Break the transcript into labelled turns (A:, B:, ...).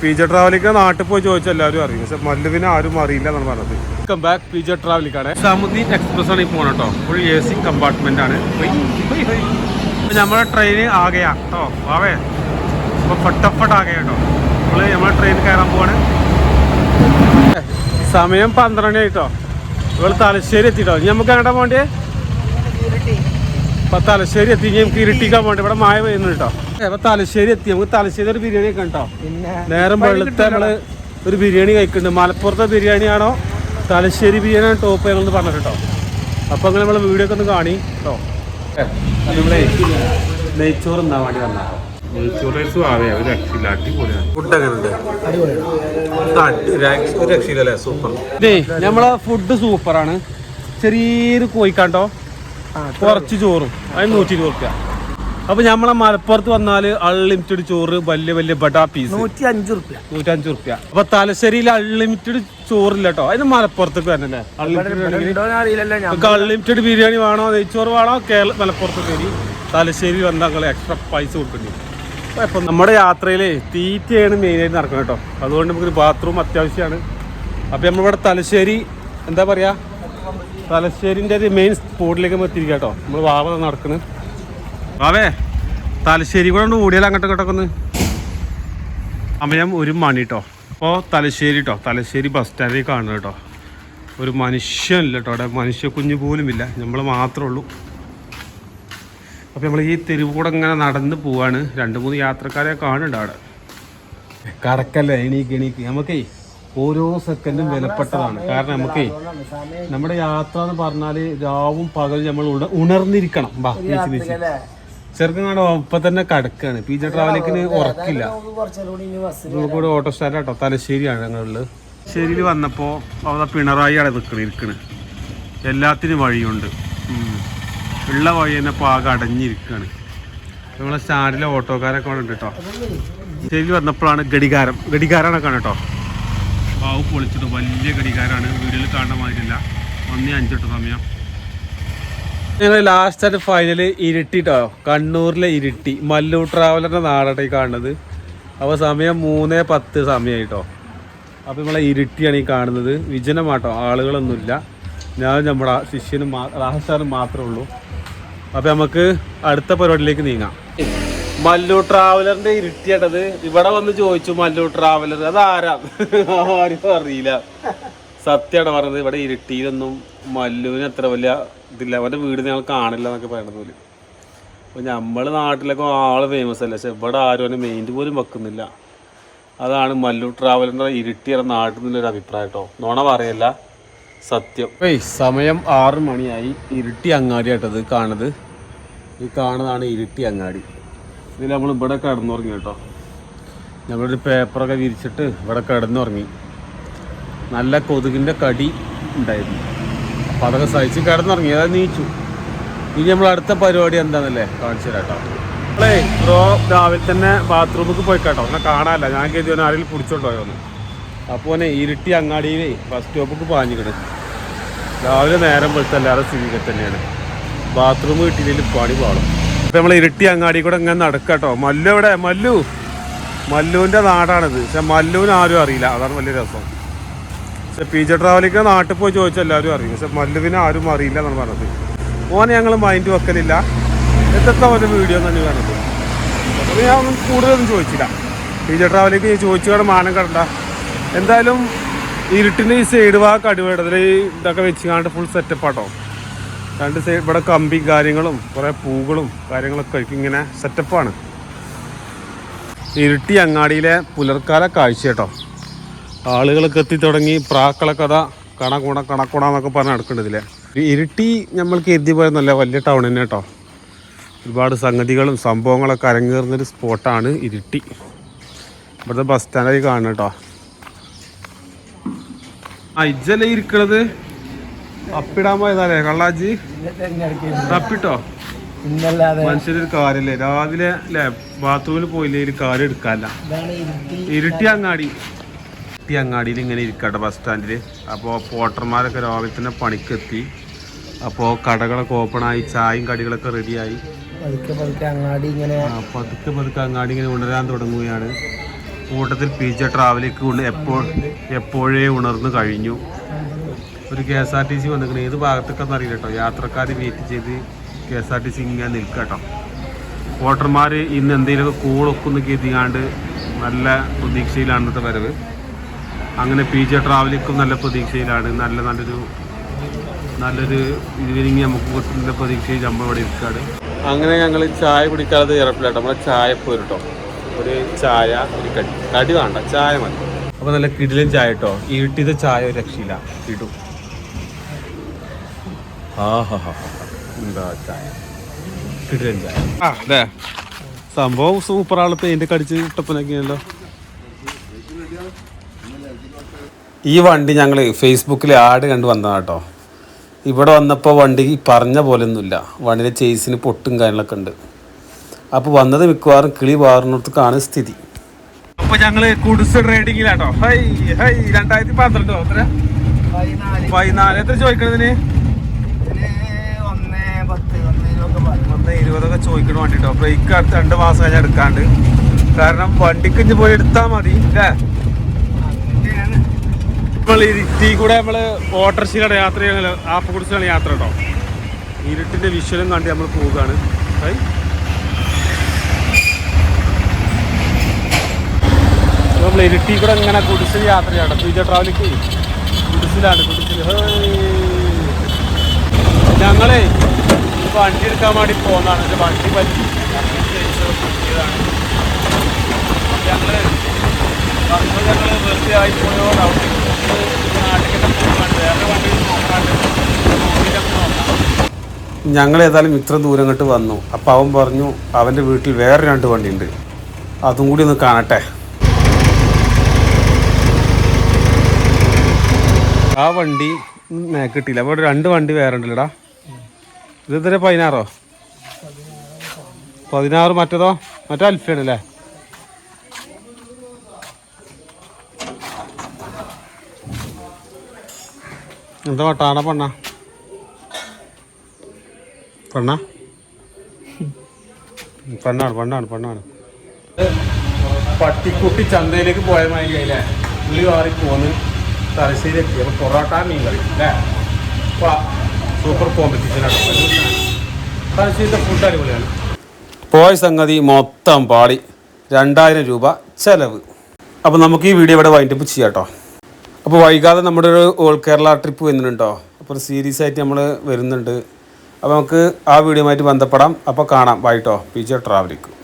A: P J ട്രാവലിക്ക് നാട്ടിൽ പോയി ചോദിച്ചാൽ എല്ലാവരും അറിയും. പക്ഷെ മല്ലുവിനെ ആരും അറിയില്ല എന്നാണ് പറഞ്ഞത്. വെൽക്കം ബാക്ക് പി ജെ ട്രാവലിക്കാണ് സമുദ്ദീൻ എക്സ്പ്രസ് ആണ് ഈ പോകണം കേട്ടോ ഫുൾ എ സി കമ്പാർട്ട്മെന്റ് ആണ്. നമ്മുടെ ട്രെയിൻ ആകെയാ കേട്ടോ ആവേ ഇപ്പൊ ഫട്ടഫട്ട് ആകെയാ കേട്ടോ നമ്മൾ നമ്മളെ ട്രെയിൻ കയറാൻ പോവാണ്. സമയം പന്ത്രണ്ട് ആയിട്ടോ ഇവൾ തലശ്ശേരി എത്തിട്ടോ. ഇനി നമുക്ക് എങ്ങോട്ടാ പോണ്ടേ ഇപ്പൊ തലശ്ശേരി എത്തി. ഇനി നമുക്ക് ഇരുട്ടിക്കാൻ പോണ്ടേ ഇവിടെ മായ പെയ്യുന്നു കേട്ടോ തലശ്ശേരി എത്തി. നമുക്ക് തലശ്ശേരി ഒരു ബിരിയാണി
B: കണ്ടോ?
A: നേരം വെളുത്ത നമ്മൾ ഒരു ബിരിയാണി കഴിക്കുന്നുണ്ട്. മലപ്പുറത്തെ ബിരിയാണിയാണോ? തലശ്ശേരി ബിരിയാണി ടോപ്പ് ഞങ്ങൾ പറഞ്ഞു കേട്ടോ അപ്പൊ അങ്ങനെ നമ്മളെ വീഡിയോ ഒക്കെ ഒന്ന് കാണി കേട്ടോ. നമ്മളെ നെയ്ച്ചോറ് എന്താ വേണ്ടി വന്നാ. നമ്മളെ ഫുഡ് സൂപ്പറാണ് ചെറിയൊരു കോഴിക്കാട്ടോ കുറച്ച് ചോറും. അതിന് നൂറ്റി ഇരുപത് റുപ്യ. അപ്പൊ നമ്മളെ മലപ്പുറത്ത് വന്നാൽ അൺലിമിറ്റഡ് ചോറ് വലിയ വലിയ ബഡാ പീസ്
B: നൂറ്റി അഞ്ച് റുപ്യ
A: നൂറ്റഞ്ച് റുപ്യ അപ്പൊ തലശ്ശേരിയിൽ അൺലിമിറ്റഡ് ചോറില്ല കേട്ടോ അതിന് മലപ്പുറത്തേക്ക് വരണല്ലേ? Unlimited unlimited biryani. വേണോ? നെയ്ച്ചോറ് വേണോ? കേരള മലപ്പുറത്ത് കയറി തലശ്ശേരി വന്നാൽ എക്സ്ട്രാ പൈസ കൊടുക്കേണ്ടി അപ്പൊ നമ്മുടെ യാത്രയിലെ തീറ്റയാണ് മെയിനായിട്ട് നടക്കുന്നത് കേട്ടോ. അതുകൊണ്ട് നമുക്കൊരു ബാത്റൂം അത്യാവശ്യമാണ്. അപ്പൊ നമ്മളിവിടെ തലശ്ശേരി എന്താ പറയാ? തലശ്ശേരിന്റെ മെയിൻ സ്പോട്ടിലേക്ക് നമ്മൾ എത്തിയിരിക്കാം കേട്ടോ നമ്മൾ വാവ നടക്കുന്നത് വാവേ തലശ്ശേരി കൂടെ കൊണ്ട് ഓടിയാലും അങ്ങോട്ട് ഇങ്ങോട്ടൊക്കെ സമയം ഒരു മണി കേട്ടോ അപ്പോൾ തലശ്ശേരി കേട്ടോ തലശ്ശേരി ബസ് സ്റ്റാൻഡിൽ കാണുന്നത് കേട്ടോ ഒരു മനുഷ്യനില്ല കേട്ടോ അവിടെ മനുഷ്യ കുഞ്ഞു പോലും ഇല്ല. നമ്മൾ മാത്രമേ ഉള്ളൂ. അപ്പോൾ നമ്മൾ ഈ തെരുവൂടെ ഇങ്ങനെ നടന്ന് പോവാണ്. രണ്ട് മൂന്ന് യാത്രക്കാരെ കാണുന്നുണ്ട് അവിടെ. കടക്കല്ലേ എണീക്ക് എണീക്ക്. നമുക്കേ ഓരോ സെക്കൻഡും വിലപ്പെട്ടതാണ്. കാരണം നമുക്കേ നമ്മുടെ യാത്ര എന്ന് പറഞ്ഞാൽ രാവും പകലും നമ്മൾ ഉണർന്നിരിക്കണം. ബാ ചെറുക്കങ്ങാണ്ട് ഒപ്പം തന്നെ കടക്കാണ്. P J ട്രാവലിക്കിന് ഉറക്കില്ല. നമുക്കിവിടെ ഓട്ടോ സ്റ്റാൻഡ് കേട്ടോ. തലശ്ശേരിയാണ് ഞങ്ങളുള്ളത്. തലശ്ശേരിയിൽ വന്നപ്പോൾ അവിടെ പിണറായി അവിടെ നിൽക്കണ ഇരിക്കണ്. എല്ലാത്തിനും വഴിയുണ്ട്. ഉള്ള വഴി തന്നെ പാകം അടഞ്ഞിരിക്കുകയാണ് നമ്മളെ സ്റ്റാൻഡിലെ ഓട്ടോക്കാരൊക്കെ ഉണ്ട് കേട്ടോ. ശരി വന്നപ്പോഴാണ് ഗടികാരം ഗടികാരാണ് കാണാം കേട്ടോ. ബാവ് പൊളിച്ചിട്ട് വലിയ ഗടികാരാണ് വീഡിയോയിൽ കാണാൻ മാതിരില്ല ഒന്നേ അഞ്ചിട്ട് സമയം. ഞങ്ങൾ ലാസ്റ്റ് ആയിട്ട് ഫൈനൽ ഇരുട്ടിട്ടോ? കണ്ണൂരിലെ ഇരുട്ടി. മല്ലു ട്രാവലറിന്റെ നാടാട്ടോ ഈ കാണുന്നത്. അപ്പോൾ സമയം മൂന്ന് പത്ത് സമയമായിട്ടോ അപ്പോൾ നമ്മളെ ഇരുട്ടിയാണ് ഈ കാണുന്നത്. വിജനമാട്ടോ ആളുകളൊന്നുമില്ല. ഞാൻ നമ്മുടെ ശിഷ്യനും ലാസ്റ്റാറും മാത്രമേ ഉള്ളൂ. അപ്പോൾ നമുക്ക് അടുത്ത പരിപാടിയിലേക്ക് നീങ്ങാം. മല്ലു ട്രാവലറിന്റെ ഇരുട്ടിയാട്ടത് ഇവിടെ വന്ന് ചോദിച്ചു മല്ലു ട്രാവലർ അത് ആരാ ആരും അറിയില്ല. സത്യമാണ് പറഞ്ഞത് ഇവിടെ ഇരുട്ടിയിലൊന്നും മല്ലുവിന് അത്ര വലിയ ഇതില്ല അവന്റെ വീട് ഞങ്ങൾ കാണില്ല എന്നൊക്കെ പറയണത് പോലും. അപ്പോൾ നമ്മൾ നാട്ടിലൊക്കെ ആൾ ഫേമസ് അല്ല? പക്ഷെ ഇവിടെ ആരും അവനെ മെയിന്റ് പോലും വെക്കുന്നില്ല. അതാണ് മല്ലു ട്രാവലറിന്റെ ഇരുട്ടിയുടെ നാട്ടിൽ നിന്നൊരു അഭിപ്രായം കേട്ടോ. നോണ പറയല്ല സത്യം. ഏയ് സമയം ആറ് മണിയായി. ഇരുട്ടി അങ്ങാടി ആയിട്ടത് കാണുന്നത്. ഈ കാണുന്നതാണ് ഇരുട്ടി അങ്ങാടി. ഇതിൽ നമ്മൾ ഇവിടെ കിടന്നുറങ്ങി കേട്ടോ. നമ്മളൊരു പേപ്പറൊക്കെ വിരിച്ചിട്ട് ഇവിടെ കിടന്നുറങ്ങി. നല്ല കൊതുകിന്റെ കടി ഉണ്ടായിരുന്നു. അപ്പോൾ അതൊക്കെ സഹിച്ച് കിടന്നിറങ്ങി. അതായത് നീച്ചു. ഇനി നമ്മൾ അടുത്ത പരിപാടി എന്താണെന്നല്ലേ കാണിച്ചു തരാട്ടോ ബ്രോ രാവിലെ തന്നെ ബാത്റൂമിൽ പോയി കേട്ടോ. എന്നാൽ കാണാനല്ല. ഞാൻ കരുതി ആരെങ്കിലും പിടിച്ചോണ്ടോ ഒന്ന് അപ്പോൾ ഓനെ ഇരുട്ടി അങ്ങാടിയിലേ ബസ് സ്റ്റോപ്പിക്ക് പാഞ്ഞിക്കണ്. രാവിലെ നേരം വെളുത്തല്ലാതെ സ്ഥിതിക്കെ തന്നെയാണ്. ബാത്റൂം കിട്ടിയില്ലെങ്കിൽ പണി പാടും അപ്പം നമ്മൾ ഇരുട്ടി അങ്ങാടി കൂടെ ഇങ്ങനെ നടക്കട്ടോ മല്ലു എവിടെ? മല്ലു. മല്ലുവിന്റെ നാടാണിത്. പക്ഷെ മല്ലുവിന് ആരും അറിയില്ല. അതാണ് വലിയ രസം. പക്ഷെ പി ജെ ട്രാവലിക്ക് നാട്ടിൽ പോയി ചോദിച്ചാൽ എല്ലാവരും അറിയും. പക്ഷെ മല്ലുവിനെ ആരും അറിയില്ല എന്നാണ് പറഞ്ഞത്. ഓനെ ഞങ്ങൾ മൈൻഡ് വെക്കലില്ല. എത്ര ഓന്റെ വീഡിയോ തന്നെ പറഞ്ഞത്. അപ്പോൾ ഞാൻ ഒന്നും കൂടുതലൊന്നും ചോദിച്ചില്ല. പി ജെ ട്രാവലിക്ക് ചോദിച്ചു കൂടെ മാനം കണ്ട എന്തായാലും ഇരുട്ടിന്റെ ഈ സൈഡ് ഭാഗം അടിവേടതിൽ ഇതൊക്കെ വെച്ചുകൊണ്ട് ഫുൾ സെറ്റപ്പ് ആട്ടോ. രണ്ട് സൈഡ് ഇവിടെ കമ്പി കാര്യങ്ങളും കുറേ പൂകളും കാര്യങ്ങളൊക്കെ ആയിരിക്കും ഇങ്ങനെ സെറ്റപ്പാണ് ഇരുട്ടി അങ്ങാടിയിലെ പുലർക്കാല കാഴ്ച കേട്ടോ. ആളുകളൊക്കെ എത്തി തുടങ്ങി പ്രാക്കളൊക്കെ അതാ കണക്കുണ കണക്കുണ എന്നൊക്കെ പറഞ്ഞ് നടക്കേണ്ടതില്ലേ ഇരുട്ടി നമ്മൾക്ക് എഴുതി പോയെന്നല്ല വലിയ ടൗൺ തന്നെ കേട്ടോ. ഒരുപാട് സംഗതികളും സംഭവങ്ങളൊക്കെ അരങ്ങേറുന്നൊരു സ്പോട്ടാണ് ഇരുട്ടി. ഇവിടുത്തെ ബസ് സ്റ്റാൻഡായി കാണുക കേട്ടോ. ആ ഇജ്ജല്ലേ ഇരിക്കണത്? അപ്പിടാൻ പോയതാലേ കള്ളാജി?
B: അപ്പിട്ടോ
A: തപ്പിട്ടോ മനുഷ്യരൊരു കാര്യല്ലേ രാവിലെ അല്ലേ ബാത്റൂമിൽ പോയില്ലേ ഒരു കാര്യം എടുക്കാല്ല.
B: ഇരുട്ടി
A: അങ്ങാടി. ഇരുട്ടി അങ്ങാടിയിൽ ഇങ്ങനെ ഇരിക്കട്ടെ ബസ് സ്റ്റാൻഡിൽ അപ്പോൾ പോട്ടർമാരൊക്കെ രാവിലെ തന്നെ പണിക്കെത്തി. അപ്പോൾ കടകളൊക്കെ ഓപ്പണായി ചായയും കടികളൊക്കെ റെഡിയായി
B: പതുക്കെ പതുക്കെ അങ്ങാടി ഇങ്ങനെ
A: പതുക്കെ പതുക്കെ അങ്ങാടി ഇങ്ങനെ ഉണരാൻ തുടങ്ങുകയാണ്. കൂട്ടത്തിൽ പി ജെ ട്രാവലിക്ക് എപ്പോൾ എപ്പോഴേ ഉണർന്നു കഴിഞ്ഞു. ഒരു K S R T C വന്നിരിക്കണം. ഏത് ഭാഗത്തൊക്കെ അറിയില്ല കേട്ടോ യാത്രക്കാർ വെയിറ്റ് ചെയ്ത് K S R T C ഇങ്ങനെ നിൽക്കുക കേട്ടോ വോട്ടർമാർ ഇന്ന് എന്തെങ്കിലുമൊക്കെ കൂളൊക്കെ ഒന്ന് കരുതിയാണ്ട് നല്ല പ്രതീക്ഷയിലാണ് ഇന്നത്തെ വരവ്. അങ്ങനെ പി ജെ ട്രാവലിക്കും നല്ല പ്രതീക്ഷയിലാണ്. നല്ല നല്ലൊരു നല്ലൊരു ഈവനിങ് നമുക്ക് കിട്ടുന്ന പ്രതീക്ഷയിൽ നമ്മൾ ഇവിടെ ഇരിക്കുകയാണ്. അങ്ങനെ ഞങ്ങൾ ചായ കുടിക്കാതെ ഇറപ്പില്ലാട്ടോ നമ്മളെ ചായ പോരുട്ടോ. ഒരു ചായ ഒരു കടി. കടി വേണ്ട ചായ മതി. അപ്പോൾ നല്ല കിടിലും ചായ കേട്ടോ ഇരുട്ടിയത് ചായ ഒരു രക്ഷയില്ല. ഇടും ആ ഹാ ഹാ എന്താ ചായ? കിടിലും ചായ. ആ അതെ. സംഭവം സൂപ്പറാണ് പെയിന്റ് കടിച്ച് ഇട്ടപ്പനൊക്കെയാണല്ലോ ഈ വണ്ടി ഞങ്ങൾ ഫേസ്ബുക്കിൽ ആഡ് കണ്ട് വന്നതാണ് കേട്ടോ ഇവിടെ വന്നപ്പോൾ വണ്ടി പറഞ്ഞ പോലെയൊന്നുമില്ല. വണ്ടിയുടെ ചേസിന് പൊട്ടും കാര്യങ്ങളൊക്കെ ഉണ്ട്. അപ്പോൾ വന്നത് മിക്കവാറും കിളി പാറുന്നിടത്തേക്കാണ് സ്ഥിതി. അപ്പോൾ ഞങ്ങൾ കുടിസ് റൈഡിങ്ങിലാട്ടോ ഹൈ ഹൈ രണ്ടായിരത്തി പന്ത്രണ്ടോ? എത്ര?
B: പതിനാല്.
A: എത്ര ചോദിക്കണതിന്
B: ഒന്ന് ഇരുപതൊക്കെ
A: ചോദിക്കണ വണ്ടി കേട്ടോ ബ്രേക്ക് അടുത്ത് രണ്ട് മാസം കഴിഞ്ഞാൽ എടുക്കാണ്ട്. കാരണം വണ്ടിക്ക് ഇഞ്ഞ് പോയി എടുത്താൽ മതി അല്ലേ നമ്മൾ ഇരുട്ടി കൂടെ നമ്മൾ ഓട്ടർശിയിലാണ് യാത്ര ചെയ്യുന്നത് ആപ്പ് കുടിച്ചാണ് യാത്ര കേട്ടോ ഇരുട്ടിന്റെ വിഷ്വലും കണ്ടി നമ്മൾ പോവുകയാണ്. നമ്മൾ ഇരുട്ടി കൂടെ ഇങ്ങനെ കുടിസിൽ യാത്ര ചെയ്യണം പീജ ട്രാവലിക്ക് കുടിസിലാണ് ഞങ്ങളെ വണ്ടി എടുക്കാൻ വേണ്ടി പോകുന്നതാണ് എന്റെ വണ്ടി പറ്റി. ഞങ്ങൾ അപ്പോൾ ഞങ്ങൾ വെറുതെ പോയോ ഡൗട്ട് ഞങ്ങൾ ഏതായാലും ഇത്ര ദൂരം ഇങ്ങോട്ട് വന്നു. അപ്പം അവൻ പറഞ്ഞു അവന്റെ വീട്ടിൽ വേറെ രണ്ട് വണ്ടിയുണ്ട്. അതും കൂടി ഒന്ന് കാണട്ടെ. ആ വണ്ടി കിട്ടിയില്ല. അപ്പോൾ രണ്ട് വണ്ടി വേറെ ഉണ്ടല്ലോടാ. ഇത് ഇതുവരെ പതിനാറോ? പതിനാറ് മറ്റേതോ? മറ്റേ അൽഫയാണല്ലേ? എന്താ വട്ടാണ പെണ്ണ? പെണ്ണ? പെണ്ണാണ് പെണ്ണാണ് പെണ്ണാണ്. പട്ടിക്കുട്ടി ചന്തയിലേക്ക് പോയ മാതിരി അല്ലേ ഉള്ളി മാറി പോന്ന് തലശ്ശേരി എത്തി അപ്പോൾ പൊറോട്ട മീൻ കറി അല്ലേ? അപ്പോൾ സൂപ്പർ കോമ്പറ്റീഷനാണ് തലശ്ശേരിയുടെ ഫുഡ് അടിപൊളിയാണ്. പോയ സംഗതി മൊത്തം പാടി. രണ്ടായിരം രൂപ ചെലവ്. അപ്പോൾ നമുക്ക് ഈ വീഡിയോ ഇവിടെ വൈൻഡപ്പ് ചെയ്യാം കേട്ടോ അപ്പോൾ വൈകാതെ നമ്മുടെ ഒരു ഓൾ കേരള ട്രിപ്പ് വരുന്നുണ്ടോ? അപ്പോൾ സീരീസ് ആയിട്ട് നമ്മൾ വരുന്നുണ്ട്. അപ്പോൾ നമുക്ക് ആ വീഡിയോ ആയിട്ട് ബന്ധപ്പെടാം. അപ്പോൾ കാണാം. വൈകിട്ടോ പി ജെ ട്രാവലിക്ക്.